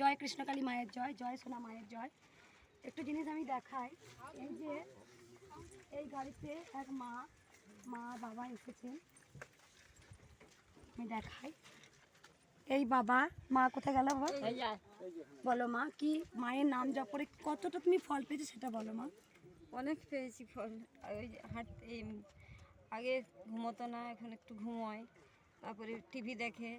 জয় কৃষ্ণকালী মায়ের জয় জয় সোনা মায়ের জয়। একটু জিনিস আমি দেখাই এই যে এই গাড়িতে এক মা মা বাবা এসেছেন। আমি দেখাই। এই বাবা মা কোথায় গেল বাবা? বলো মা কি মায়ের নাম জপ করে কতটা তুমি ফল পেয়েছ সেটা বলো মা। অনেক পেয়েছি ফল। ওই যে হাঁট এই আগে ঘুমোতো না এখন একটু ঘুমোয়। তারপরে টিভি দেখে।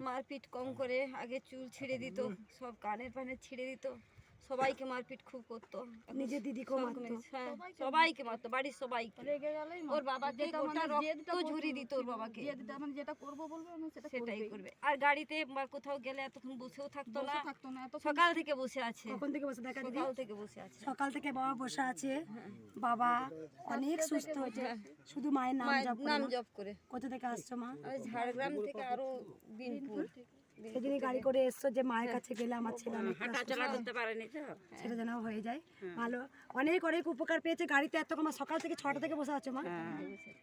মারপিট কম করে আগে চুল ছিঁড়ে দিত সব কানের পানে ছিঁড়ে দিত। সবাইকে মারপিট খুব করতো। নিজের দিদিকেও মারতো। হ্যাঁ, সবাইকে মারতো বাড়ির সবাইকে। ওর বাবাকে গোটা রক্ত ঝুরি দিত ওর বাবাকে। মানে যেটা করব বলবে আমি সেটা সেটাই করবে। আর গাড়িতে বা কোথাও গেলে এতক্ষণ বসেও থাকতো না। থাকতো না সকাল থেকে বসে আছে। কখন থেকে বসে? দেখা দিদি সকাল থেকে বসে আছে। সকাল থেকে বাবা বসে আছে। বাবা অনেক সুস্থ। হয়েছে শুধু মায়ের নাম মায়ের জপ করে নাম জপ করে। কোথা থেকে আসছো মা? ঝাড়গ্রাম থেকে আরও বিনপুর। সেদিনই গাড়ি করে এসছো যে মায়ের কাছে গেলে আমার ছেলে অনেক হাঁটা চলা করতে পারেনি তো? সেটা যেন হয়ে যায়। ভালো। অনেক অনেক উপকার পেয়েছে গাড়িতে। এত কমা সকাল থেকে ছটা থেকে বসে আছো মা।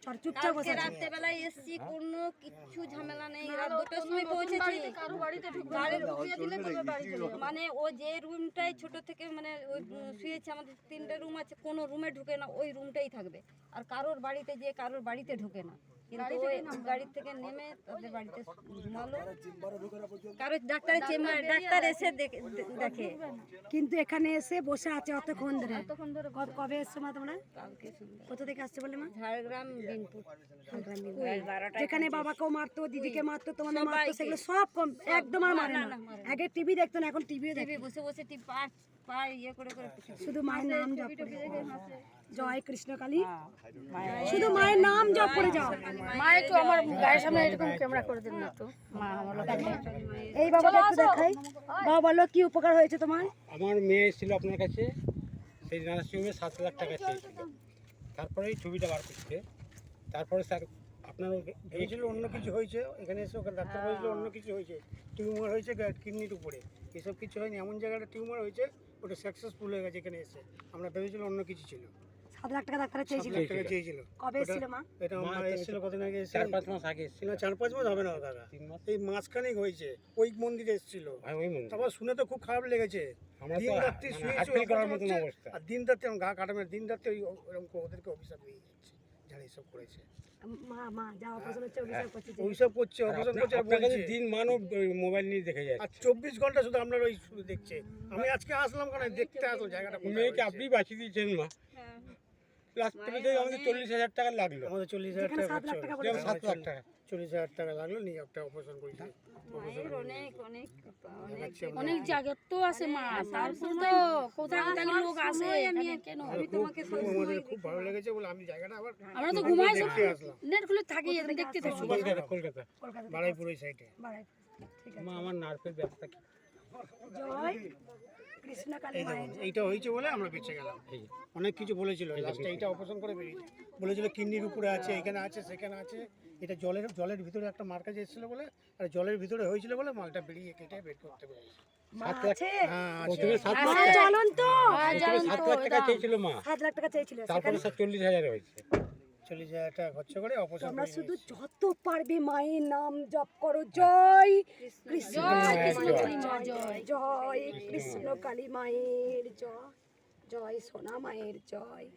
চট চুপচাপ বসে কালকে রাত্রে বেলায় এসছি কোনো কিচ্ছু ঝামেলা নেই। রাত দুটোর সময় পৌঁছেছি। কারও বাড়িতে ঢুকবে গাড়ির ঢুকিয়ে দিলে বলবে বাড়ি চলে মানে ও যে রুমটাই ছোট থেকে মানে ওই শুয়েছে আমাদের তিনটে রুম আছে কোনো রুমে ঢুকে না ওই রুমটাই থাকবে। আর কারোর বাড়িতে যে কারোর বাড়িতে ঢুকে না। কিন্তু গাড়ি থেকে নেমে তাদের বাড়িতে ঘুমালো। কারও ডাক্তারের চেম্বার ডাক্তার এসে দেখে- দেখে। কিন্তু এখানে এসে বসে আছে অতক্ষণ ধরে। কব- কবে এসছো মা তোমরা? কোথা থেকে আসছো বলে মা? ঝাড়গ্রাম বিনপুর যেখানে বাবাকেও মারতো দিদিকে মারতো তোমাদের মারতো সেগুলো সব কম একদম আর মারে না আগে টিভি দেখতো না এখন টিভিও দেখে। টিভি বসে বসে টিভি শুধু মায়ের নাম জপ করে জয় কৃষ্ণকালী শুধু মায়ের নাম জপ করে যাও। মা একটু আমার গায়ের সামনে এরকম ক্যামেরা করে দিন না তো। মা আমার এই বাবাকে একটু দেখাই। বাবা বলো কি উপকার হয়েছে তোমার? আমার মেয়ে এসেছিল আপনার কাছে। সেই নার্সিংহোমে সাত লাখ টাকা চেয়েছিল। তারপরে এই ছবিটা বার করছে। তারপরে স্যার আপনার ভেবেছিল অন্য কিছু হয়েছে এখানে এসে ওখানে ডাক্তার বলেছিল অন্য কিছু হয়েছে। টিউমার হয়েছে কিডনির উপরে। এসব কিছু হয়নি এমন জায়গাটা টিউমার হয়েছে ওটা সাকসেসফুল হয়ে গেছে এখানে এসে। আমরা ভেবেছিল অন্য কিছু ছিল। সাত লাখ টাকা ডাক্তার চেয়েছিল। সাত টাকা চেয়েছিল। কবে এসেছিল মা? এটা আমার এসেছিল কদিন আগে চার পাঁচ মাস আগে এসেছিল। চার পাঁচ মাস হবে না দাদা। এই মাঝখানেই হয়েছে ওই মন্দিরে এসেছিল। তারপর শুনে তো খুব খারাপ লেগেছে। দিন রাত্রি শুয়েছি অবস্থা আর দিন রাত্রি গা কাটাবে দিন রাত্রি ওই ওরকম ওদেরকে অভিশাপ হয়ে যাচ্ছে যারা করেছে। মা মা যা অপারেশন হচ্ছে অভিযোগ করছে যে। ওইসব করছে অপারেশন করছে আর বলছে দিন মানও মোবাইল নিয়ে দেখে যায় আর চব্বিশ ঘণ্টা শুধু আপনার ওই দেখছে। আমি আজকে আসলাম কেন? দেখতে আসলাম জায়গাটা মেয়েকে আপনি বাঁচিয়ে দিয়েছেন মা। লাস্ট থেকে আমাদের চল্লিশ হাজার টাকা লাগল। আমাদের চল্লিশ হাজার টাকা সাত লাখ টাকা চল্লিশ হাজার টাকা লাগল নিয়ে একটা অপারেশন করেছি। অনেক অনেক অনেক তো আছে মা। তারপর তো কোথায় কোথায় লোক আসে আমি কেন? আমি তোমাকে খুব ভালো লেগেছে বলে আমি জায়গাটা আবার আমরা তো ঘুমাই আসলাম। নেট খুলে থাকি দেখতে থাকি। কলকাতা কলকাতা। কলকাতা। বাড়াইপুর ওই সাইডে বাড়াই ঠিক আছে। মা আমার নার্ভের ব্যবসা কি? জয়। এইটা হয়েছে বলে আমরা বেঁচে গেলাম। অনেক কিছু বলেছিল লাস্টে এইটা অপারেশন করে বেরিয়েছে বলেছিল কিডনির উপরে আছে এখানে আছে সেখানে আছে। এটা জলের জলের ভিতরে একটা মার্কা এসেছিল বলে আর জলের ভিতরে হয়েছিল বলে মালটা বেরিয়ে কেটে বের করতে পেরেছে মা আছে? হ্যাঁ সাত লাখ টাকা চেয়েছিল মা। সাত লাখ টাকা চেয়েছিল তারপরে চল্লিশ হাজার হয়েছে। চল্লিশ হাজার টাকা খরচা করে অপারেশন তোমরা শুধু যত পারবে মায়ের নাম জপ করো। জয় কৃষ্ণ জয় জয়। কৃষ্ণ কালী মায়ের জয়। জয় সোনা মায়ের জয়।